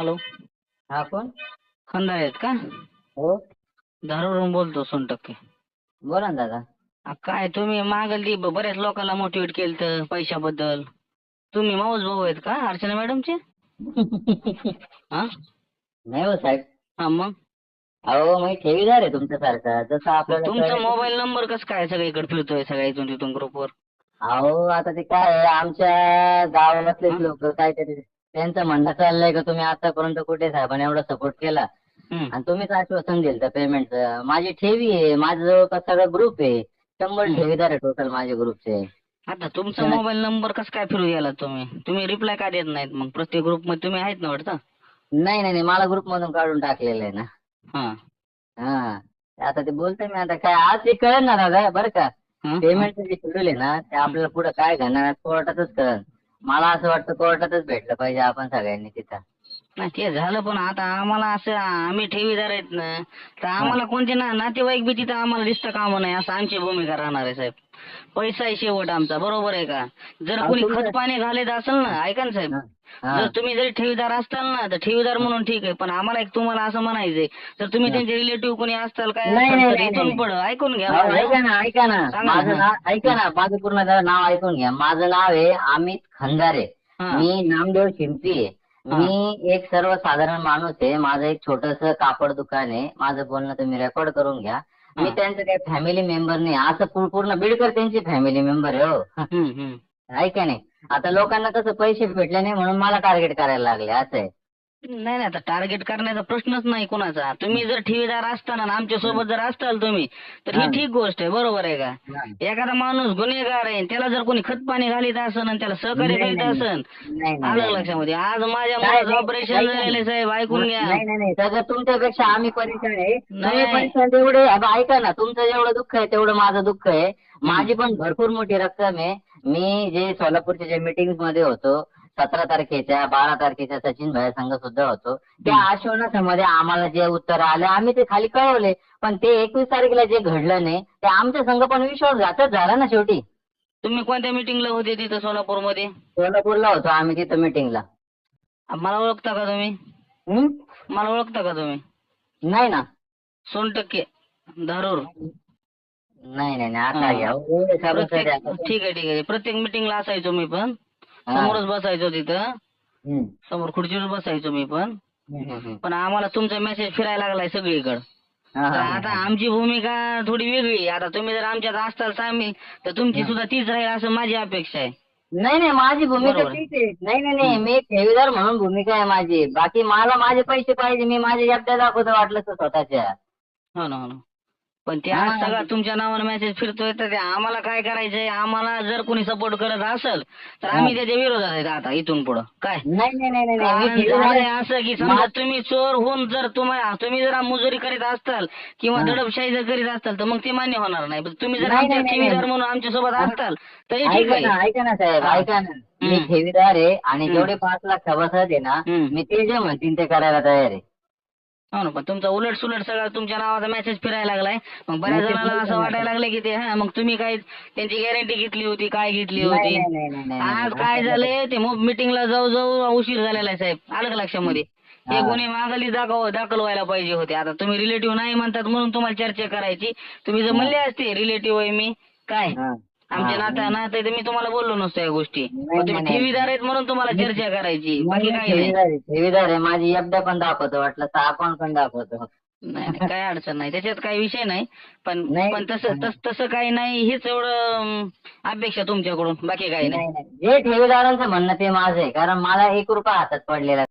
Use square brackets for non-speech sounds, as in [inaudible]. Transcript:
Hello. हा कोण? खंदारे आहेत का? हो. धारूरहून बोलतो सोनटक्के. बोला ना दादा. आ, काय तुम्ही मागली ब- बऱ्याच लोकांना मोटिवेट केलं तर पैशाबद्दल. तुम्ही माऊस भाऊ आहेत का अर्चना मॅडमचे? [laughs] हा? नाही हो साहेब. हा मग? अहो मी ठेवीदार आहे तुमच्यासारखा. जसं आपल्याला तुमचा कळलं- मोबाईल नंबर कसं काय सगळीकडे फिरतोय सगळ्या इथून तिथून ग्रुपवर अहो आता ते काय आहे, आमच्या गावातलेच? लोक काय ते त्यांचं म्हणणं चाललंय का तुम्ही आतापर्यंत कुठे साहेबांनी एवढा सपोर्ट केला? आणि तुम्हीच आश्वासन दिलं पेमेंटचं माझी ठेवी आहे माझं जवळपास सगळं ग्रुप आहे. शंभर. ठेवीदार आहे टोटल माझ्या ग्रुपचे आता तुमचा मोबाईल नंबर कसं काय फिरू गेला तुम्ही? तुम्ही रिप्लाय का देत नाहीत मग? प्रत्येक ग्रुपमध्ये तुम्ही आहेत ना वाटतं? नाही नाही नाही. मला ग्रुप मधून काढून टाकलेलं आहे ना. हा. हा. आता ते बोलतोय मी आता. काय आज ते कळेल ना दादा बरं का? पेमेंटचं जे शेड्यूल आहे ना ते आपल्याला पुढे काय घडणार कोर्टातच कळेल. मला असं वाटतं कोर्टातच भेटलं पाहिजे आपण सगळ्यांनी तिथं. नाही ते झालं पण आता आम्हाला असं आम्ही ठेवीदार आहेत ना तर आम्हाला कोणते ना नातेवाईक बी तिथं आम्हाला दिसतं कामं नाही असं आमची भूमिका राहणार आहे साहेब पैसा आहे शेवट आमचा बरोबर आहे का जर कोणी खत पाणी घालायत असेल ना ऐका ना साहेब. जर तुम्ही जरी ठेवीदार असताल ना तर ठेवीदार म्हणून ठीक आहे पण आम्हाला एक तुम्हाला असं म्हणायचंय तर तुम्ही. त्यांचे रिलेटिव्ह कोणी असताल काय इथून. पुढं ऐकून घ्या ऐका ना ऐका ना माझं. नाव ऐका ना माझं पूर्ण जरा नाव ऐकून घ्या माझं नाव आहे अमित खंदारे. मी नामदेव शिंपी आहे. मी एक सर्वसाधारण माणूस आहे. माझं एक छोटस कापड दुकान आहे. माझं बोलणं तुम्ही रेकॉर्ड करून घ्या. मी. त्यांचं काही फॅमिली मेंबर नाही. असं पूर्ण बिडकर त्यांची फॅमिली मेंबर आहे हो. हम्म. ऐका नाही? आता लोकांना कसं पैसे भेटले नाही म्हणून मला टार्गेट करायला लागले असं आहे. नाही नाही आता टार्गेट करण्याचा प्रश्नच नाही कोणाचा. तुम्ही जर ठेवीदार असताना आणि आमच्यासोबत जर असताल तुम्ही तर ही हा. ठीक गोष्ट आहे बरोबर आहे का? एखादा माणूस गुन्हेगार आहे त्याला जर कोणी खत पाणी घालीत असन आणि त्याला सहकार्य नाही, करीत नाही, असन नाही नाही, आलं नाही. लक्षामध्ये? आज माझ्या मुलाचं नाही, ऑपरेशन ऐका ना. झालेलं आहे साहेब ऐकून घ्या. नाही नाही नाही. सगळं तुमच्यापेक्षा आम्ही परेशान आहे. तुम्ही नाही. परेशान तेवढे आता ऐका ना तुमचं जेवढं दुःख आहे तेवढं माझं दुःख आहे. माझी पण भरपूर मोठी रक्कम आहे. मी जे सोलापूरच्या जे मीटिंगमध्ये होतो सतरा तारखेच्या बारा तारखेच्या सचिन भाई संघ सुद्धा होतो. त्या आश्वासनामध्ये आम्हाला जे उत्तर आले आम्ही ते खाली कळवले. पण ते एकवीस तारखेला जे घडलं नाही ते आमच्या संघ पण विश्वासघातच झाला ना शेवटी. तुम्ही कोणत्या मिटिंगला होते तिथं सोलापूरमध्ये? सोलापूरला होतो आम्ही तिथं मीटिंगला मला ओळखता का तुम्ही? मला ओळखता का तुम्ही? नाही ना. सोनटक्के धारूर. नाही नाही नाही आता हा. घ्या. हो, सगळं प्रत्येक आता- ठीक आहे ठीक आहे. प्रत्येक मिटिंगला असायचो मी पण. समोरच बसायचो तिथं. समोर खुर्चीवर बसायचो मी पण. पण आम्हाला तुमचा मेसेज फिरायला लागलाय सगळीकडे तर आता. आमची भूमिका थोडी वेगळी आहे. आता तुम्ही जर आमच्यात असताल सामील तर तुमची सुद्धा तीच राहील असं माझी अपेक्षा आहे नाही नाही माझी भूमिका. तीच आहे नाही नाही नाही मी एक ठेवीदार म्हणून भूमिका आहे माझी बाकी मला माझे पैसे पाहिजे मी माझे याद्या दाखवतो वाटलं तर स्वतःच्या हो ना हो ना पण ते हा. आज सगळा तुमच्या नावानं मेसेज फिरतोय तर ते आम्हाला काय करायचंय आम्हाला जर कोणी सपोर्ट करत असेल तर आम्ही त्याच्या विरोधात आहेत आता इथून पुढं काय नाही नाही नाही नाही, नाही कारण मी ठेवीदार झालंय आहे. असं की समजा मा- तुम्ही चोर होऊन जर तुम्हाला तुम्ही जर मुजोरी करीत असताल किंवा हा. दडपशाही जर करीत असताल तर मग ते मान्य होणार नाही पण तुम्ही जर नाही, आमच्या नाही, नाही, ठेवीदार नाही. म्हणून आमच्यासोबत हा. असताल तरी ठीक ऐका आहे ना ऐका ना साहेब हा. ऐका ना मी हम्म. ठेवीदार आहे आणि हम्म. जेवढे पाच लाख सभासद आहे ना हम्म. मी ते जे म्हणतील ते करायला तयार आहे हो ना पण तुमचा उलट सुलट सगळा तुमच्या नावाचा मेसेज फिरायला लागलाय. मग बऱ्याच जणांना असं. वाटायला लागलं की ते हा मग तुम्ही काय त्यांची गॅरंटी घेतली होती काय घेतली नाही, होती? नाही, नाही, नाही, नाही, नाही. आज काय झालंय? ते मग मिटिंगला जाऊ जाऊ उशीर झालेला आहे साहेब. आलं का लक्षामध्ये? हे. हा. गुन्हे मागाली दाखव दाखल व्हायला पाहिजे होते. आता तुम्ही रिलेटिव्ह नाही म्हणतात म्हणून तुम्हाला चर्चा करायची. तुम्ही जर म्हणले असते रिलेटिव्ह आहे मी. काय? हा. आमच्या हा. नात्या नात्या तर मी तुम्हाला बोललो नसतो या गोष्टी. पण तुम्ही ठेवीदार आहेत म्हणून तुम्हाला चर्चा करायची. बाकी काही नाही. ठेवीदार आहे माझी एफड्या पण दाखवतो वाटलं तर अकाउंट पण दाखवतो. नाही काही अडचण नाही. त्याच्यात काही विषय नाही. पण. पण तसं तस- तसं काही नाही. हेच एवढं अपेक्षा तुमच्याकडून. बाकी काही नाही. जे ठेवीदारांचं म्हणणं ते माझं आहे. कारण मला एक रुपया हातात पडलेला